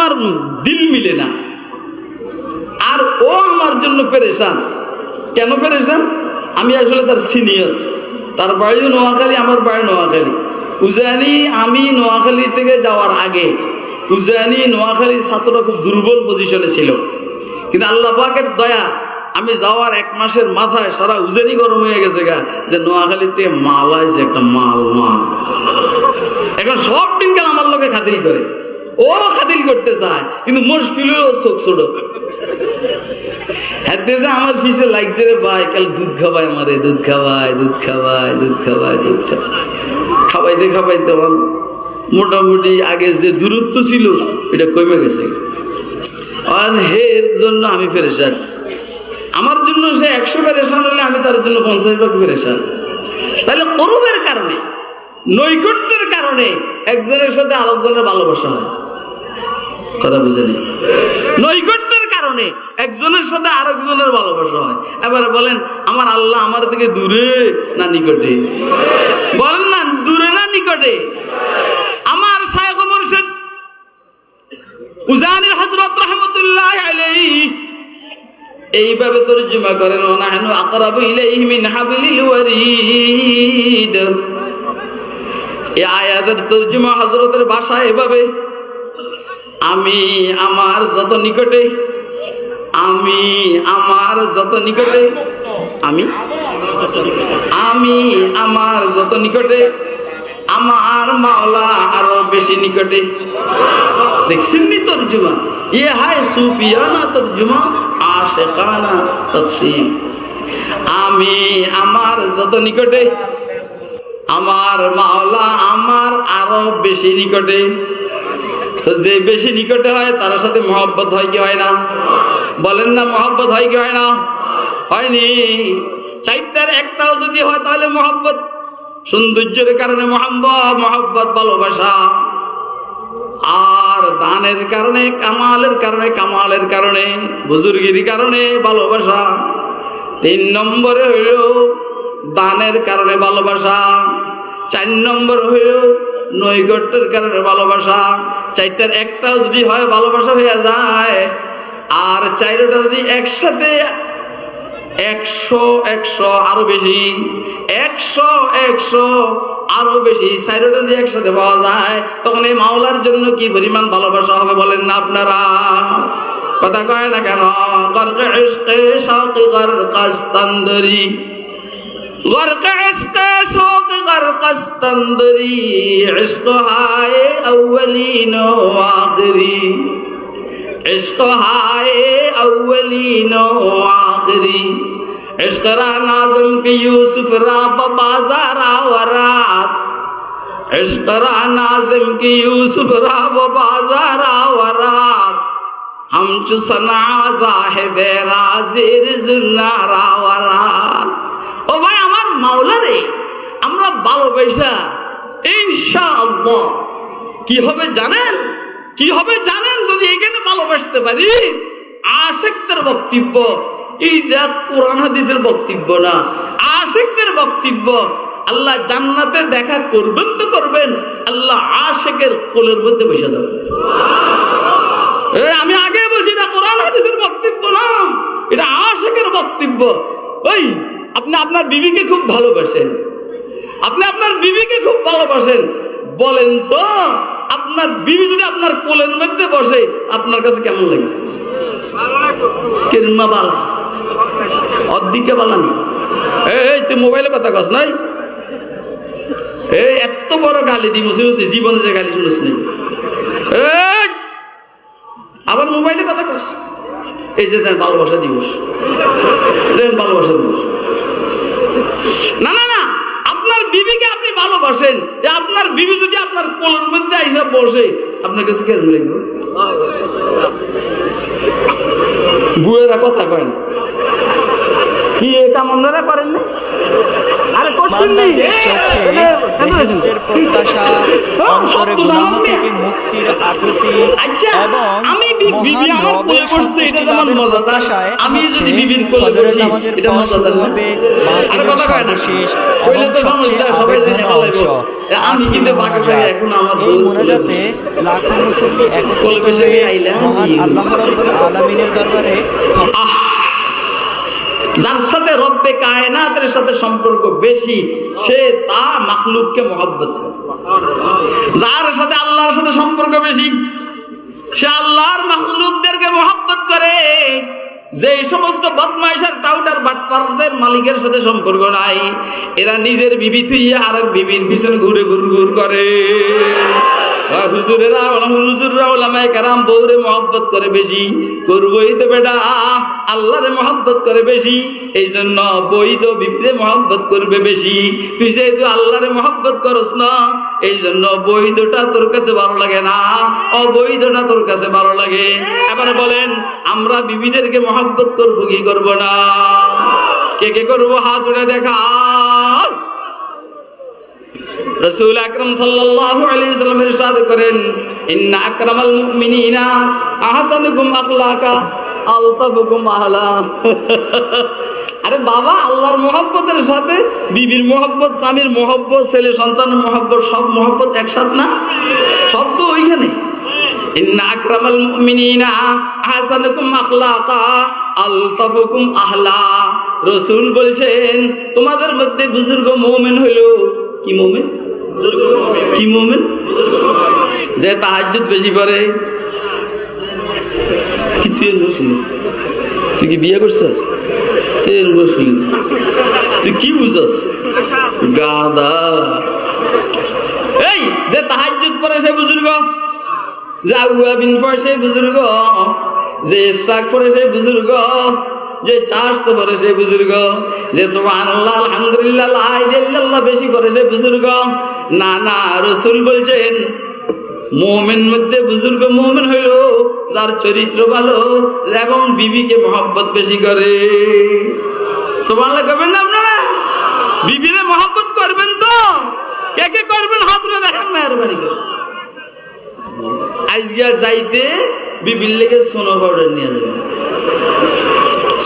আমার দিল মিলে না। আর ও আমার জন্য পেরেশান। কেন পেরেশান? আমি আসলে তার সিনিয়র তার বাড়িও নোয়াখালী, আমার বাড়ি নোয়াখালী। উজানি, আমি নোয়াখালী থেকে যাওয়ার আগে উজানি নোয়াখালীর ছাত্ররা খুব দুর্বল পজিশনে ছিল। কিন্তু আল্লাহ পাকের দয়া, আমি যাওয়ার এক মাসের মাথায় সারা উজানি গরম হয়ে গেছে গা, যে নোয়াখালীতে মাল আছে একটা মাল মাল। এখন সব দিনকাল আমার লোকে খাতিল করে। ও খাতিল করতে চায়, কিন্তু মুশকিল হলো চোখ ছোট। হ্যাঁ যে আমার ফিসে লাগছে রে ভাই, কাল দুধ খাওয়াই আমারে, দুধ খাওয়াই দুধ খাওয়াই দুধ খাওয়াই দুধ খাওয়াই খাওয়াইতে খাওয়াইতে আমার মোটামুটি আগে যে দূরত্ব ছিল, এটা কমে গেছে। আর হের জন্য আমি ফেরেশান। আমার জন্য সে একশো ফেরেশান হলে আমি তার জন্য পঞ্চাশ ভাগ ফেরেশান। তাহলে করবের কারণে, নৈকট্যের কারণে একজনের সাথে আরেকজনের ভালোবাসা হয়। কথা বুঝেনি নৈকট্যের কারণে একজনের সাথে আরেকজনের ভালোবাসা হয়। এবারে বলেন, আমার আল্লাহ আমার থেকে দূরে না নিকটে? বলেন না, দূরে না নিকটে? আমার শায়খ মুর্শিদ উজানির এইভাবে করেন নাহনু আকরাবু ইলাইহি মিন হাবলিল এভাবে আমি আমার যত নিকটে, আমি আমার যত নিকটে, আমি আমি আমার যত নিকটে, আমার মাওলা আরও বেশি নিকটে। দেখছেন নি তর্জমা? ইয়ে হায় সুফিয়ানা তর্জমা, আশেকানা তফসির। আমি আমার যত নিকটে, আমার মাওলা আমার আরও বেশি নিকটে। যে বেশি নিকটে হয়, তার সাথে মহব্বত হয় কি হয় না? বলেন না, মহব্বত হয় কি হয় না? হয়নি। চারটার একটাও যদি হয়, তাহলে মহব্বত। সৌন্দর্যের কারণে মহব্বত মহব্বত, ভালোবাসা। আর দানের কারণে, কামালের কারণে কামালের কারণে, বুজুর্গির কারণে ভালোবাসা। তিন নম্বরে হইল দানের কারণে ভালোবাসা। চার নম্বর হইল নৈকট্যের কারণে ভালোবাসা। চারটার একটাও যদি হয়, ভালোবাসা হয়ে যায়। আর চারটা যদি একসাথে, একশো একশো আরও বেশি, একশো একশো আরও বেশি চারটা যদি একসাথে পাওয়া যায়, তখন এই মাওলার জন্য কি পরিমাণ ভালোবাসা হবে বলেন না আপনারা? কথা কয় না কেন? غرق عشق شوق، غرق استندری، عشق ہائے اولین و آخری. عشق ہائے اولین و آخری. عشق را نازم کی یوسف را بازارا ورات عشق را نازم کی یوسف را بازارا ورات ہم چو سنا زاہد را زیر زنارا ورات ও ভাই, আমার মাওলা রে, আমরা ভালোবাসা, ইনশাআল্লাহ। কি হবে জানেন? কি হবে জানেন যদি এখানে ভালোবাসতে পারি? আশেকদের বক্তব্য, এই যা কোরআন হাদিসের বক্তব্য না, আশেকদের বক্তব্য, আল্লাহ জান্নাতে দেখা করবেন তো করবেন, আল্লাহ আশেকের কোলের মধ্যে বসে যাবেন আমি আগে বলছি এটা কোরআন হাদিসের বক্তব্য না, এটা আশেকের বক্তব্য। ওই আপনি আপনার বিবিকে খুব ভালোবাসেন। আপনি আপনার বিবিকে খুব ভালোবাসেন। বলেন তো, আপনার বিবি যদি আপনার কোলের মধ্যে বসে, আপনার কাছে কেমন লাগে? কেরমা বালা। অর্ধেকে বালানি এই তুই মোবাইলে কথা কস নাই? এই, এত বড় গালি দি মুসি মুসি জীবনে যে গালি শুনিস নাই আবার মোবাইলে কথা কস? এই যে ভালোবাসা দিবস। ভালোবাসা দিবস। না না না, আপনার বিবিকে আপনি ভালোবাসেন। আপনার বিবি যদি আপনার কোলের মধ্যে আইসা বসে, আপনার কাছে কেন লাগবে? বুয়েরা কথা কয় না। কি এটা মন্দারা করেন না আরে নেই বান্দাদের প্রত্যাশা অন্তরে গুনাহ থেকে মুক্তির আকুতি আচ্ছা এবং আমি বিবি আমার রবের কোলে এটা যেমন মজাদার। আমি যদি বিবির কোলে বসি, এটা মজাদার হবে আরে কথা কয় না। সর্বশেষ কইলে তো সমস্যা, সবাই জেনে ফেলাইবো। আমি কিন্তু বাঁকের জায়গায় এখন আমার এই মোনাজাতে লাখো মুসল্লি একত্রিত হয়ে মহান আল্লাহ রাব্বুল আলামিনের দরবারে আহ যার সাথে রব্বে কায়নাতের সাথে সম্পর্ক বেশি, সে তা মাখলুককে মহব্বত করে। যার সাথে আল্লাহর সাথে সম্পর্ক বেশি, সে আল্লাহর মাখলুকদেরকে মহব্বত করে। যে সমস্ত বদমাইশার টাউটার বাটফারদের মালিকের সাথে সম্পর্ক নাই, এরা নিজের বিবি থুইয়ে আরেক বিবির পিছনে ঘুরে ঘুর ঘুর করে। হুজুরেরা মহব্বত করে বেশি। তো বেটা মহব্বত করে বেশি। এই জন্য মহব্বত করবে বেশি। তুই যেহেতু মহব্বত করস না এই জন্য বৈধটা তোর কাছে ভালো লাগে না। তোর কাছে ভালো লাগে। এবার বলেন, আমরা বিবিদেরকে মহব্বত করব, কি করব না? কে কে করব? হাত উঠে দেখা রসুল আকরম সাল্লাল্লাহু আলাইহি সাল্লাম ইরশাদ করেন, ইন্না আকরামাল মুমিনিনা আহসানুকুম আখলাকা, আলতাফুকুম আহলা। আরে বাবা, আল্লাহর মোহব্বতের সাথে বিবির মোহব্বত, স্বামীর মোহব্বত, ছেলে সন্তানের মোহব্বত, সব মোহব্বত একসাথ না? সব তো ওইখানে। ইন্না আকরামাল মুমিনিনা আহসানুকুম আখলাকা, আলতাফুকুম আহলা। রসুল বলছেন, তোমাদের মধ্যে বুজুর্গ মুমিন হইল। কি মুমিন? কি মুমিন? যে তাহাজ্জুদ বেশি করে। কি তুই তুই কি বিয়ে করছিস? তুই শুনি তুই কি বুঝছস গাদা এই, যে তাহাজ্জুদ পরে সে বুজুর্গ, যে আউয়াবিন পরে সে বুজুর্গ, যে শাক পরে সে বুজুর্গ যে চাষ তো করে সে বুজুর্গ, যে সুবহানাল্লাহ, আলহামদুলিল্লাহ বেশি করে সে বুজুর্গ। না না, রসুল বলছেন, মোমেন মধ্যে বুজুর্গ মোমেন হইল, যার চরিত্র ভালো এবং বিবিকে মহব্বত বেশি করে। সুবহানাল্লাহ করবেন না আপনারা? বিবিরে মহব্বত করবেন তো? কে কে করবেন? হাত দেখেন মেহরবানি করে। আজকে যাইতে বিবির লেগে সোনা পাউডার নিয়ে যাবেন।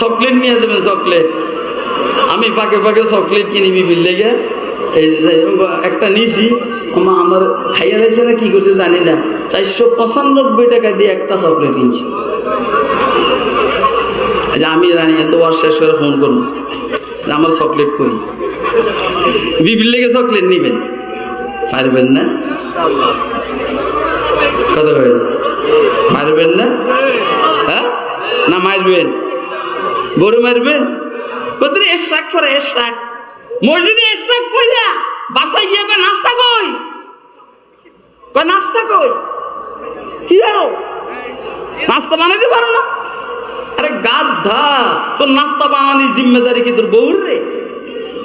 চকলেট নিয়ে যাবেন, চকলেট। আমি পাকে পাকে চকলেট কিনি বিবির লেগে। এই একটা নিয়েছি আমা আমার খাইয়া রয়েছে না, কি করছে জানি না। চারশো পঁচানব্বই টাকা দিয়ে একটা চকলেট কিনছি আচ্ছা আমি জানি এত ওয়ার শেষ করে ফোন করুন। আমার চকলেট কই? বিবির লেগে চকলেট নিবেন। পারবেন না? করেন মারবেন না? হ্যাঁ? না, মারবেন। গরু মারবেন কত এসরাক করে এসরাক মসজিদে এসরাক ফইলা বাসায় গিয়ে কয়, নাস্তা কই? কয়, নাস্তা কই? কি আরও? নাস্তা বানাইতে পারো না? আরে গাধা, তোর নাস্তা বানানি জিম্মেদারি কি তোর বউর রে?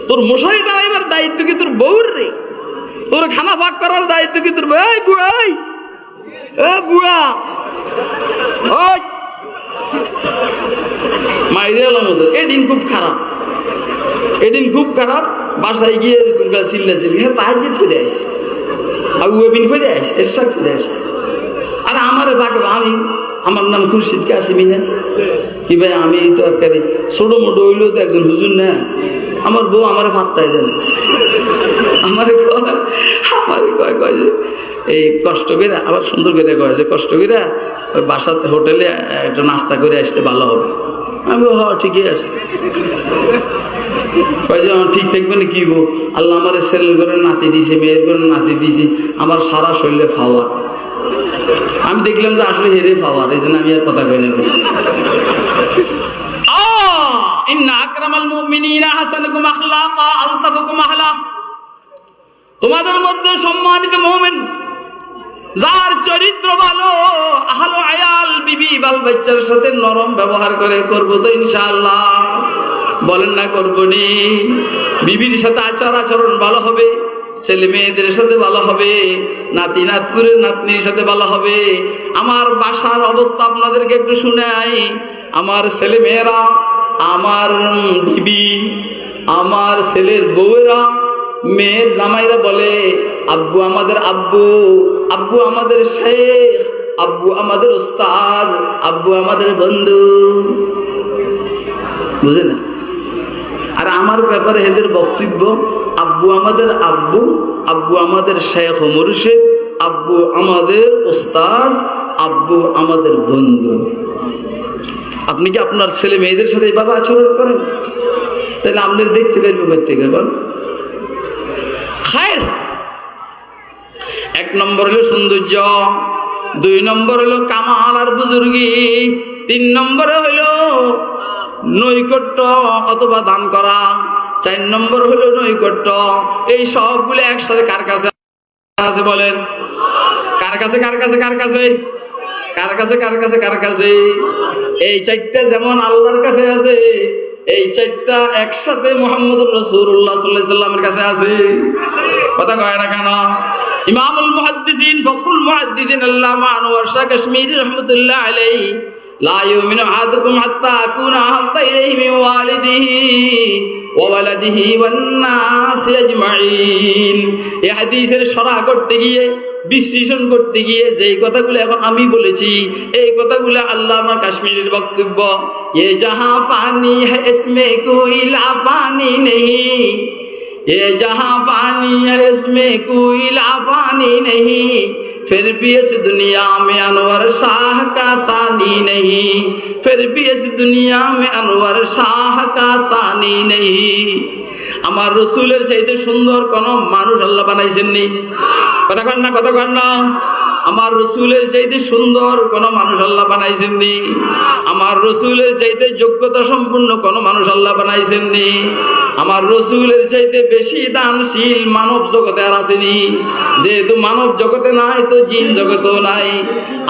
তোর মশারি টানাইবার দায়িত্ব কি তোর বউর রে? তোর খানা ফাঁক করার দায়িত্ব কি তোর বুয়া, এই। এ বুয়া। ওই। মাইরে এলাম ওদের এদিন খুব খারাপ। এদিন খুব খারাপ, বাসায় গিয়ে এরকম করে চিল্লা চিল্লি হ্যাঁ তাহাজিত ফিরে আসে আর ওয়েবিন ফিরে আসে এরশাক ফিরে আসে আর আমার বাকে, আমি, আমার নাম খুরশিদ কাসিমি না কি ভাই, আমি তো একেবারে ছোটো মোটো হইলেও তো একজন হুজুর না। আমার বউ আমার ভাত তাই দেন আমারে কয় আমারে কয় কয় যে এই কষ্ট করে, আবার সুন্দর করে কয় যে, কষ্ট করে ওই বাসাতে হোটেলে একটা নাস্তা করে আসলে ভালো হবে। আমি হ ঠিকই আছে। কয় যে, আমার ঠিক থাকবে না, কি গো আল্লাহ আমার ছেলের করে নাতি দিছে, মেয়ের করে নাতি দিছি, আমার সারা শরীরে ফাওয়া। আমি দেখলাম যে আসলে হেরে ফাওয়ার এই জন্য আমি আর কথা কই না তোমাদের মধ্যে সম্মানিত মুমিন যার চরিত্র ভালো, আহলো আয়াল বিবি বাল বাচ্চার সাথে নরম ব্যবহার করে করব তো ইনশাআল্লাহ। বলেন না করব নি। বিবির সাথে আচার আচরণ ভালো হবে, ছেলে মেয়েদের সাথে ভালো হবে, নাতি নাতকুরের নাতনির সাথে ভালো হবে। আমার বাসার অবস্থা আপনাদেরকে একটু শুনাই। আমার ছেলে মেয়েরা, আমার বিবি, আমার ছেলের বউয়েরা, মেয়ের জামাইরা বলে, আব্বু, আমাদের আব্বু আব্বু আমাদের শেখ, আব্বু আমাদের ওস্তাদ, আব্বু আমাদের বন্ধু। বুঝে না আর আমার ব্যাপারে এদের বক্তব্য, আব্বু আমাদের আব্বু আব্বু আমাদের শেখ মুর্শিদ, আব্বু আমাদের ওস্তাজ আব্বু আমাদের বন্ধু। আপনি কি আপনার ছেলে মেয়েদের সাথে এইভাবে আচরণ করেন? তাহলে আপনার দেখতে পারবে করতে এখন? খায়ের! এক নম্বর হলো সৌন্দর্য, দুই নম্বর হলো কামাল আর বুজুর্গি, তিন নম্বরে হলো নৈকট্য অথবা দান করা, চার নম্বর হলো নৈকট্য। এই সবগুলো একসাথে কার কাছে আছে বলেন? কার কাছে কার কাছে কার কাছে? কার কাছে কার কাছে কার কাছে? এই চারটা যেমন আল্লাহর কাছে আছে, এই চারটা একসাথে মোহাম্মদ রসুল্লাহ সাল্লাহ সাল্লামের কাছে আছে। কথা কয় না কেন? ইমামুল মুহাদ্দিসিন ফখরুল মুহাদ্দিদিন আল্লামা আনোয়ার শাহ কাশ্মীরি রহমতুল্লাহ আলাইহি, লা ইউমিনু আহাদুকুম হাত্তা আকুনা আহাব্বা ইলাইহি মিন ওয়ালিদিহি ওয়া ওয়ালাদিহি ওয়ান নাসি আজমাইন। এই হাদিসের সরা করতে গিয়ে, বিশ্লেষণ করতে গিয়ে যেই কথাগুলো এখন আমি বলেছি, এই কথাগুলো আল্লামা কাশ্মীরের বক্তব্য, এ যাহা পানি হ্যাঁ ইসমে কোই লাফানি নেই। ये जहाँ पानी है इसमें कोई लाफानी नहीं फिर भी इस दुनिया में अनवर शाह का सानी नहीं फिर भी इस दुनिया में अनवर शाह का सानी नहीं আমার রসুলের চাইতে সুন্দর কোন মানুষ আল্লাহ বানাইছেননি কথা কন না কথা কন না আমার রসুলের চাইতে সুন্দর কোন মানুষ আল্লাহ বানাইছেননি আমার রসুলের চাইতে যোগ্যতা সম্পূর্ণ কোন মানুষ আল্লাহ বানাইছেননি আমার রসুলের চাইতে বেশি দানশীল মানব জগতে আর আসেনি যেহেতু মানব জগতে নাই তো জিন জগতেও নাই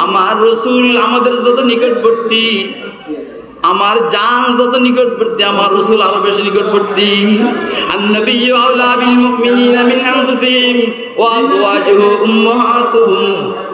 আমার রসুল আমাদের যত নিকটবর্তী আমার জান যত নিকটবর্তী আমার রসুল আরো বেশি নিকটবর্তী النبي أولى بالمؤمنين من أنفسهم وأزواجه أمهاتهم